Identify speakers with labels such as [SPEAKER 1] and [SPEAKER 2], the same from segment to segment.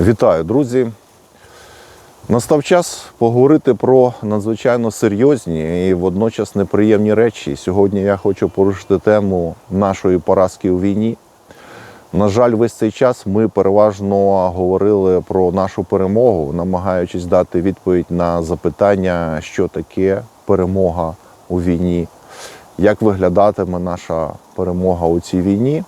[SPEAKER 1] Вітаю, друзі! Настав час поговорити про надзвичайно серйозні і водночас неприємні речі. Сьогодні я хочу порушити тему нашої поразки у війні. На жаль, весь цей час ми переважно говорили про нашу перемогу, намагаючись дати відповідь на запитання, що таке перемога у війні, як виглядатиме наша перемога у цій війні.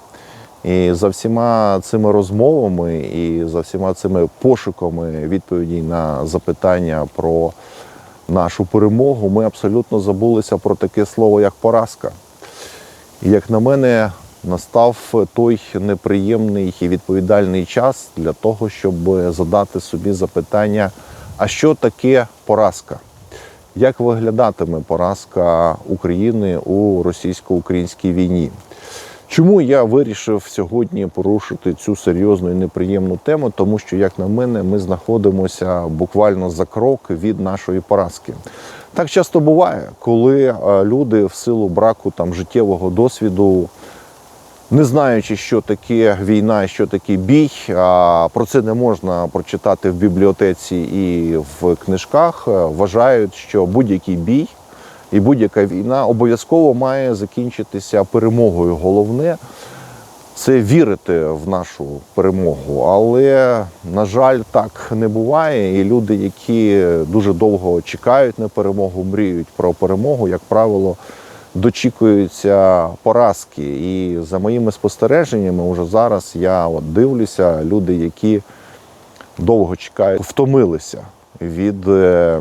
[SPEAKER 1] І за всіма цими розмовами і за всіма цими пошуками відповідей на запитання про нашу перемогу, ми абсолютно забулися про таке слово, як поразка. І як на мене, настав той неприємний і відповідальний час для того, щоб задати собі запитання, а що таке поразка? Як виглядатиме поразка України у російсько-українській війні? Чому я вирішив сьогодні порушити цю серйозну і неприємну тему? Тому що, як на мене, ми знаходимося буквально за крок від нашої поразки. Так часто буває, коли е, люди в силу браку там життєвого досвіду, не знаючи, що таке війна що таке бій, а про це не можна прочитати в бібліотеці і в книжках, е, вважають, що будь-який бій і будь-яка війна обов'язково має закінчитися перемогою. Головне це вірити в нашу перемогу. Але, на жаль, так не буває. І люди, які дуже довго чекають на перемогу, мріють про перемогу, як правило, дочікуються поразки. І за моїми спостереженнями, вже зараз я от дивлюся, люди, які довго чекають, втомилися від е,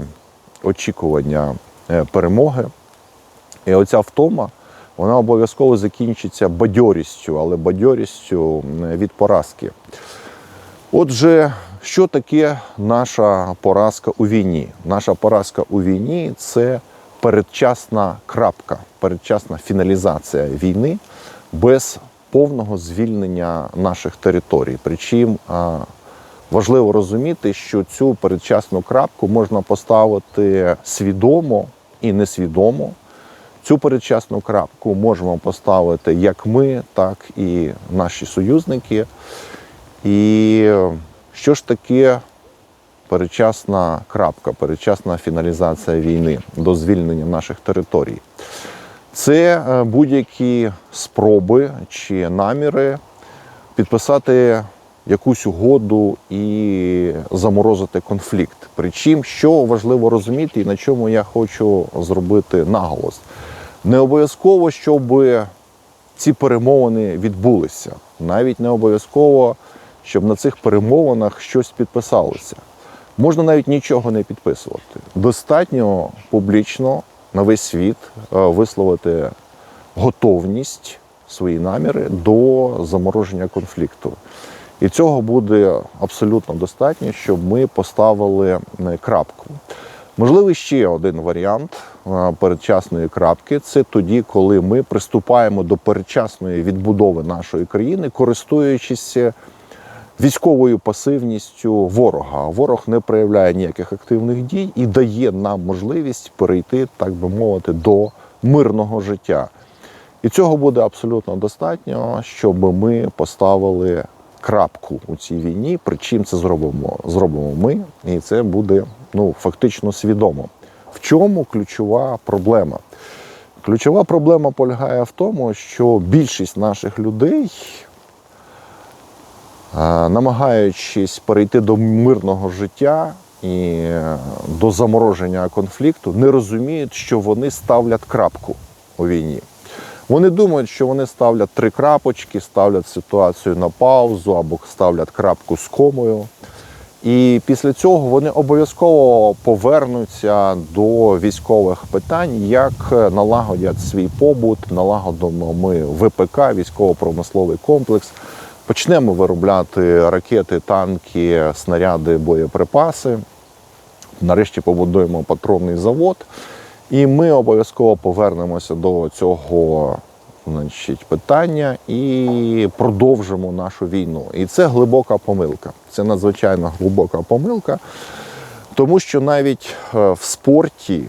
[SPEAKER 1] очікування перемоги. І оця втома, вона обов'язково закінчиться бадьорістю, але бадьорістю е, від поразки. Отже, що таке наша поразка у війні? Наша поразка у війні це передчасна крапка, передчасна фіналізація війни без повного звільнення наших територій. Причому важливо розуміти, що цю передчасну крапку можна поставити свідомо і несвідомо. Цю передчасну крапку можемо поставити як ми, так і наші союзники. І що ж таке передчасна крапка, передчасна фіналізація війни до звільнення наших територій? Це е, будь-які спроби чи наміри підписати якусь угоду і заморозити конфлікт. Причому, що важливо розуміти, і на чому я хочу зробити наголос. Не обов'язково, щоб ці перемовини відбулися. Навіть не обов'язково, щоб на цих перемовинах щось підписалося. Можна навіть нічого не підписувати. Достатньо публічно на весь світ е, висловити готовність, свої наміри до замороження конфлікту. І цього буде абсолютно достатньо, щоб ми поставили е, крапку. Можливий ще один варіант е, передчасної крапки це тоді, коли ми приступаємо до передчасної відбудови нашої країни, користуючись військовою пасивністю ворога. Ворог не проявляє ніяких активних дій і дає нам можливість перейти, так би мовити, до мирного життя. І цього буде абсолютно достатньо, щоб ми поставили крапку у цій війні. Причим це зробимо зробимо ми, і це буде ну фактично свідомо. В чому ключова проблема? Ключова проблема полягає в тому, що більшість наших людей, е, намагаючись перейти до мирного життя і е, до замороження конфлікту, не розуміють, що вони ставлять крапку у війні. Вони думають, що вони ставлять три крапочки, ставлять ситуацію на паузу або ставлять крапку з комою. І після цього вони обов'язково повернуться до військових питань, як налагодять свій побут, налагодимо ми ВПК, військово-промисловий комплекс. Почнемо виробляти ракети, танки, снаряди, боєприпаси. Нарешті побудуємо патронний завод. І ми обов'язково повернемося до цього значить, питання і продовжимо нашу війну. І це глибока помилка. Це надзвичайно глибока помилка, тому що навіть е, в спорті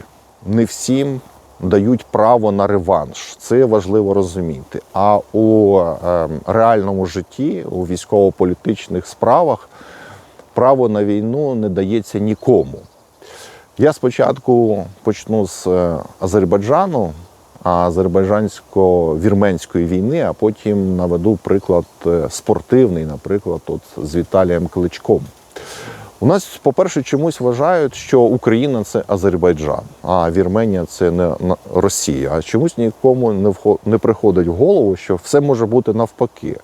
[SPEAKER 1] не всім дають право на реванш. Це важливо розуміти. А у е, реальному житті, у військово-політичних справах. право на війну не дається нікому. Я спочатку почну з е, Азербайджану, азербайджансько-вірменської війни, а потім наведу приклад е, спортивний, наприклад, от з Віталієм Кличком. У нас, по-перше, чомусь вважають, що Україна це Азербайджан, а Вірменія це не Росія. А чомусь нікому не вхо- не приходить в голову, що все може бути навпаки.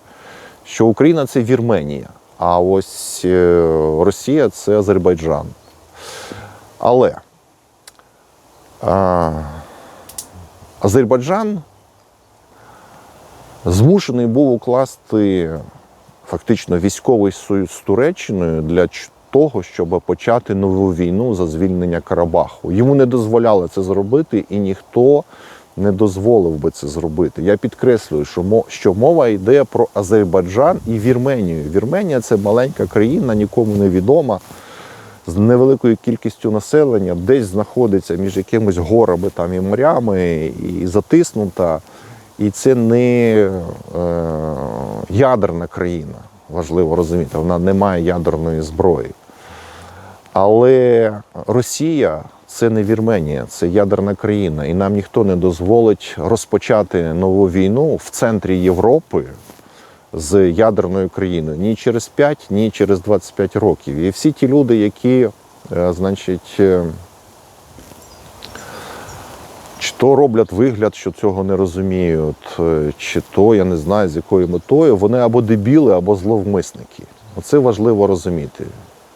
[SPEAKER 1] Що Україна це Вірменія, а ось е, Росія це Азербайджан. Але а, Азербайджан змушений був укласти фактично військовий союз з Туреччиною для того, щоб почати нову війну за звільнення Карабаху. Йому не дозволяли це зробити, і ніхто не дозволив би це зробити. Я підкреслюю, що мова йде про Азербайджан і Вірменію. Вірменія це маленька країна, нікому не відома. З невеликою кількістю населення десь знаходиться між якимись горами там і морями, і затиснута. І це не е, ядерна країна, важливо розуміти, вона не має ядерної зброї. Але Росія це не Вірменія, це ядерна країна, і нам ніхто не дозволить розпочати нову війну в центрі Європи з ядерною країною ні через 5, ні через 25 років. І всі ті люди, які, е, значить, е, чи то роблять вигляд, що цього не розуміють, е, чи то я не знаю з якою метою, вони або дебіли, або зловмисники. Оце важливо розуміти.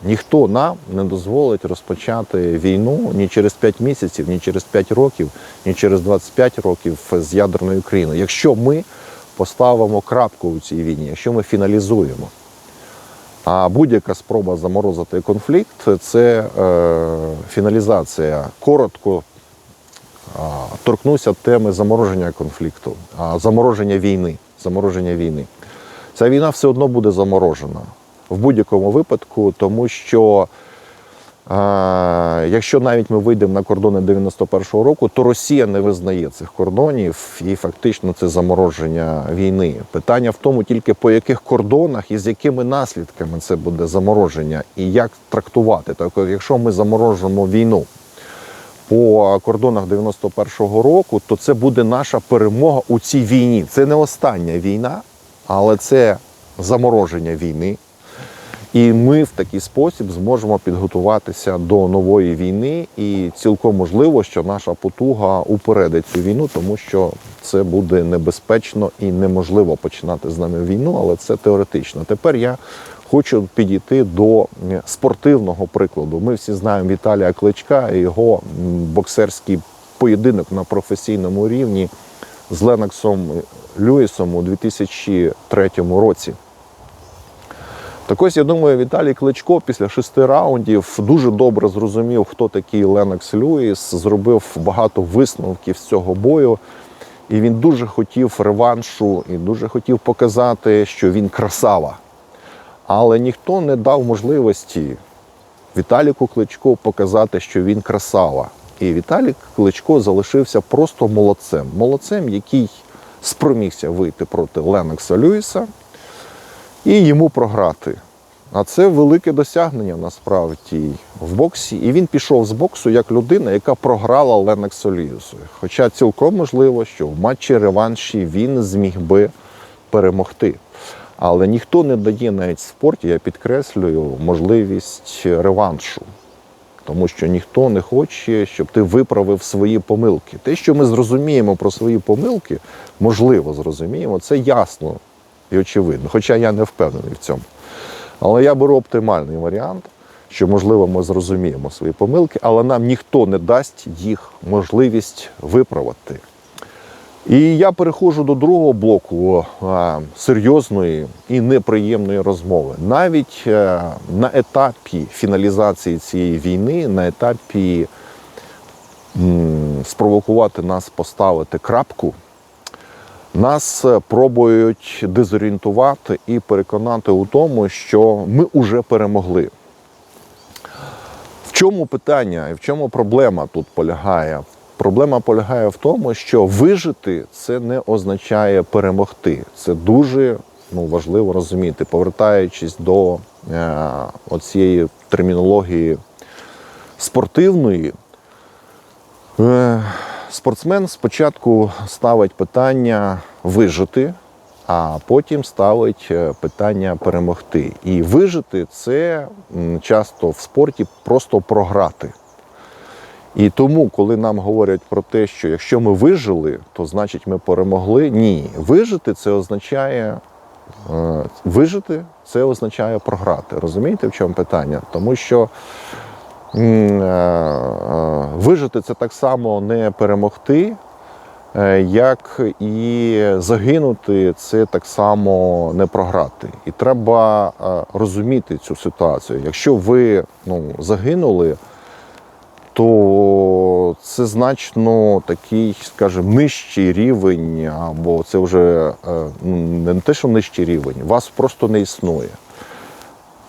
[SPEAKER 1] Ніхто нам не дозволить розпочати війну ні через 5 місяців, ні через 5 років, ні через 25 років з ядерною країною. Якщо ми поставимо крапку у цій війні, якщо ми фіналізуємо. А будь-яка спроба заморозити конфлікт це е, фіналізація. Коротко а, торкнуся теми замороження конфлікту, а, замороження війни. Замороження війни. Ця війна все одно буде заморожена в будь-якому випадку, тому що якщо навіть ми вийдемо на кордони 91-го року, то Росія не визнає цих кордонів і фактично це замороження війни. Питання в тому тільки по яких кордонах і з якими наслідками це буде замороження, і як трактувати. Так, якщо ми заморожимо війну по кордонах 91-го року, то це буде наша перемога у цій війні. Це не остання війна, але це замороження війни. І ми в такий спосіб зможемо підготуватися до нової війни, і цілком можливо, що наша потуга упередить цю війну, тому що це буде небезпечно і неможливо починати з нами війну, але це теоретично. Тепер я хочу підійти до спортивного прикладу. Ми всі знаємо Віталія Кличка і його боксерський поєдинок на професійному рівні з Леноксом Люїсом у 2003 році. Так ось, я думаю, Віталій Кличко після шести раундів дуже добре зрозумів, хто такий Ленокс Люїс, зробив багато висновків з цього бою. І він дуже хотів реваншу і дуже хотів показати, що він красава. Але ніхто не дав можливості Віталіку Кличко показати, що він красава. І Віталік Кличко залишився просто молодцем. Молодцем, який спромігся вийти проти Ленокса Люїса і йому програти. А це велике досягнення насправді в боксі. І він пішов з боксу як людина, яка програла Леноксу Люїсу. Хоча цілком можливо, що в матчі реванші він зміг би перемогти. Але ніхто не дає навіть в спорті, я підкреслюю, можливість реваншу. Тому що ніхто не хоче, щоб ти виправив свої помилки. Те, що ми зрозуміємо про свої помилки, можливо, зрозуміємо, це ясно і очевидно. Хоча я не впевнений в цьому. Але я беру оптимальний варіант, що, можливо, ми зрозуміємо свої помилки, але нам ніхто не дасть їх можливість виправити. І я переходжу до другого блоку а, серйозної і неприємної розмови. Навіть е, на етапі фіналізації цієї війни, на етапі м, спровокувати нас поставити крапку, нас е, пробують дезорієнтувати і переконати у тому, що ми вже перемогли. В чому питання і в чому проблема тут полягає? Проблема полягає в тому, що вижити це не означає перемогти. Це дуже ну, важливо розуміти, повертаючись до е, оцієї термінології спортивної, е, спортсмен спочатку ставить питання вижити, а потім ставить е, питання перемогти. І вижити це часто в спорті просто програти. І тому, коли нам говорять про те, що якщо ми вижили, то значить ми перемогли. Ні, вижити це означає е, вижити це означає програти. Розумієте, в чому питання? Тому що вижити це так само не перемогти, е, як і загинути це так само не програти. І треба е, розуміти цю ситуацію. Якщо ви ну, загинули, то це значно такий, скажімо, нижчий рівень, або це вже е, не те, що нижчий рівень, вас просто не існує.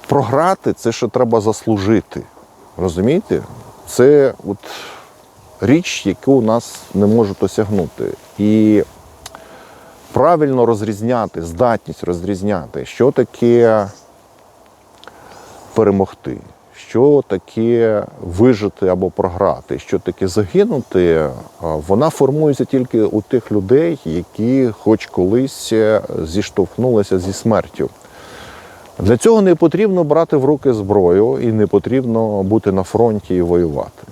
[SPEAKER 1] Програти це ще треба заслужити. Розумієте? Це от річ, яку нас не можуть осягнути. І правильно розрізняти, здатність розрізняти, що таке перемогти, що таке вижити або програти, що таке загинути, вона формується тільки у тих людей, які хоч колись е, зіштовхнулися зі смертю. Для цього не потрібно брати в руки зброю і не потрібно бути на фронті і воювати.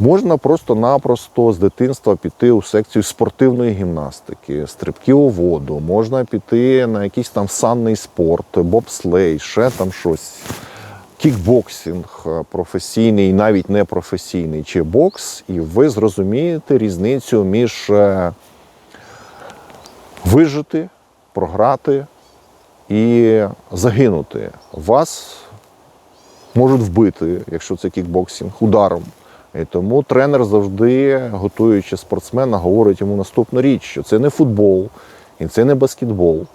[SPEAKER 1] Можна просто-напросто з дитинства піти у секцію спортивної гімнастики, стрибків у воду, можна піти на якийсь там санний спорт, бобслей, ще там щось, кікбоксинг професійний, навіть не професійний, чи бокс, і ви зрозумієте різницю між е, вижити, програти і загинути. Вас можуть вбити, якщо це кікбоксинг, ударом. І тому тренер завжди, готуючи спортсмена, говорить йому наступну річ, що це не футбол і це не баскетбол.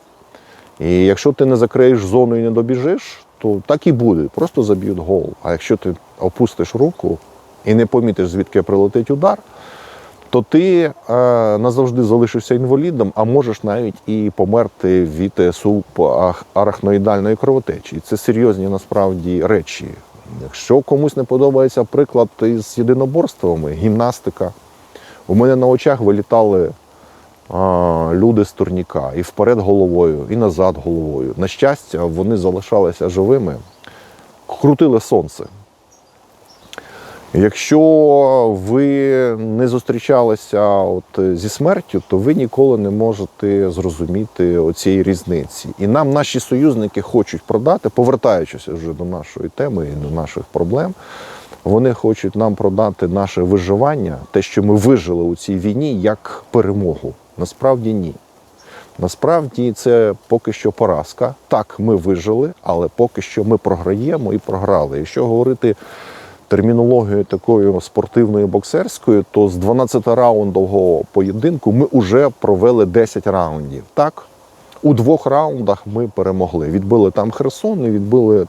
[SPEAKER 1] І якщо ти не закриєш зону і не добіжиш, то так і буде, просто заб'ють гол. А якщо ти опустиш руку і не помітиш, звідки прилетить удар, то ти е, назавжди залишишся інвалідом, а можеш навіть і померти від е, субарахноїдальної кровотечі. І це серйозні насправді речі. Якщо комусь не подобається приклад із єдиноборствами, гімнастика, у мене на очах вилітали а, люди з турніка і вперед головою, і назад головою. На щастя, вони залишалися живими, крутили сонце. Якщо ви не зустрічалися от зі смертю, то ви ніколи не можете зрозуміти оцієї різниці. І нам наші союзники хочуть продати, повертаючись вже до нашої теми і до наших проблем, вони хочуть нам продати наше виживання, те, що ми вижили у цій війні, як перемогу. Насправді ні. Насправді це поки що поразка. Так, ми вижили, але поки що ми програємо і програли. Якщо говорити термінологією такою спортивною боксерською, то з 12 раундового поєдинку ми вже провели 10 раундів. Так, у двох раундах ми перемогли. Відбили там Херсон і відбили е,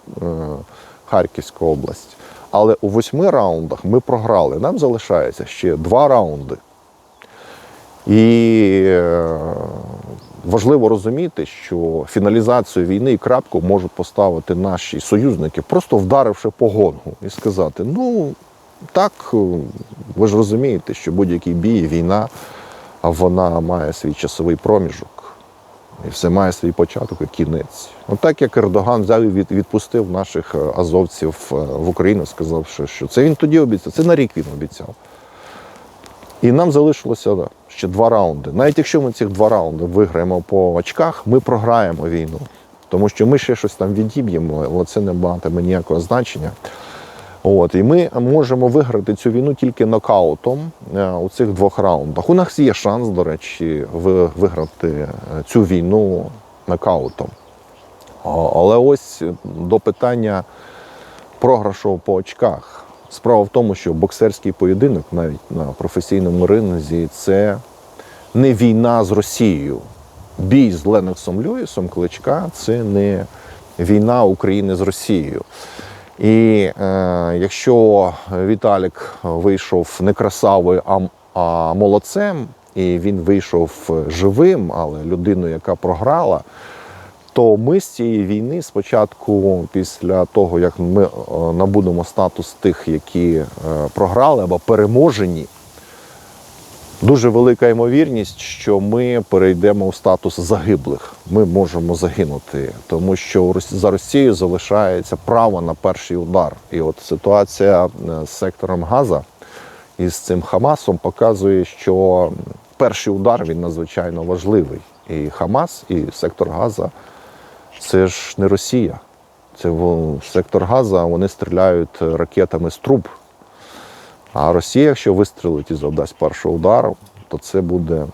[SPEAKER 1] Харківську область. Але у восьми раундах ми програли. Нам залишається ще два раунди. І е, важливо розуміти, що фіналізацію війни і крапку можуть поставити наші союзники, просто вдаривши по гонгу і сказати: ну так, ви ж розумієте, що будь-який бій, війна, а вона має свій часовий проміжок. І все має свій початок і кінець. Отак як Ердоган взяв і відпустив наших е, азовців е, в Україну, сказавши, що це він тоді обіцяв, це на рік він обіцяв. І нам залишилося да, ще два раунди. Навіть якщо ми ці два раунди виграємо по очках, ми програємо війну. Тому що ми ще щось там відіб'ємо, але це не матиме ніякого значення. От, і ми можемо виграти цю війну тільки нокаутом е, у цих двох раундах. У нас є шанс, до речі, виграти е, цю війну нокаутом. Але ось до питання програшу по очках. Справа в тому, що боксерський поєдинок навіть на професійному ринзі це не війна з Росією. Бій з Леноксом Льюісом Кличка це не війна України з Росією. І е, якщо Віталік вийшов не красавою, а, а молодцем, і він вийшов живим, але людиною, яка програла, то ми з цієї війни спочатку, після того, як ми е, набудемо статус тих, які е, програли або переможені, дуже велика ймовірність, що ми перейдемо у статус загиблих. Ми можемо загинути, тому що за Росією залишається право на перший удар. І от ситуація е, з сектором Газа і з цим Хамасом показує, що перший удар він надзвичайно важливий. І Хамас, і сектор Газа це ж не Росія. Це сектор Газа, вони стріляють ракетами з труб. А Росія, якщо вистрілить і завдасть першого удару, то це буде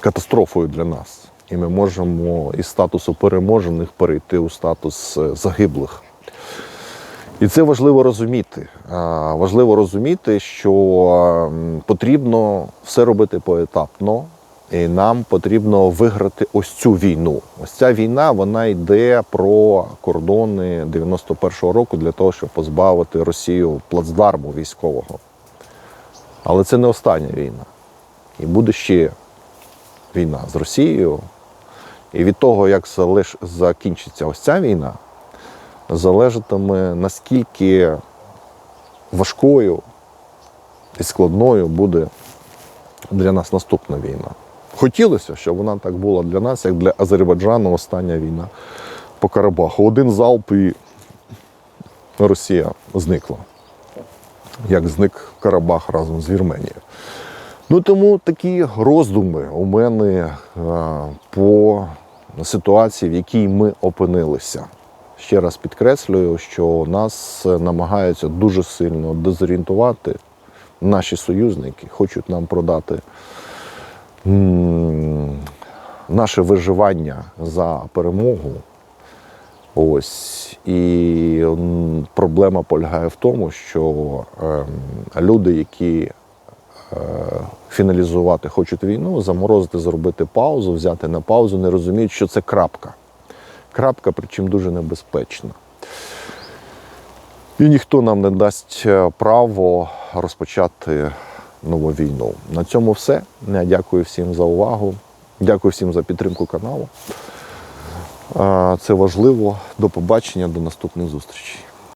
[SPEAKER 1] катастрофою для нас. І ми можемо із статусу переможених перейти у статус е, загиблих. І це важливо розуміти. Важливо розуміти, що потрібно все робити поетапно, і нам потрібно виграти ось цю війну. Ось ця війна вона йде про кордони 91-го року для того, щоб позбавити Росію плацдарму військового. Але це не остання війна. І буде ще війна з Росією. І від того, як закінчиться ось ця війна, залежатиме, наскільки важкою і складною буде для нас наступна війна. Хотілося, щоб вона так була для нас, як для Азербайджану остання війна по Карабаху. Один залп і Росія зникла. Як зник Карабах разом з Вірменією. Ну тому такі роздуми у мене е, по ситуації, в якій ми опинилися. Ще раз підкреслюю, що нас намагаються дуже сильно дезорієнтувати. Наші союзники хочуть нам продати наше виживання за перемогу. Ось і проблема полягає в тому, що ем, люди, які е, фіналізувати хочуть війну, заморозити, зробити паузу, взяти на паузу, не розуміють, що це крапка. Крапка, причому дуже небезпечна. І ніхто нам не дасть е, право розпочати нову війну. На цьому все. Я дякую всім за увагу. Дякую всім за підтримку каналу. Це важливо. До побачення, до наступних зустрічей.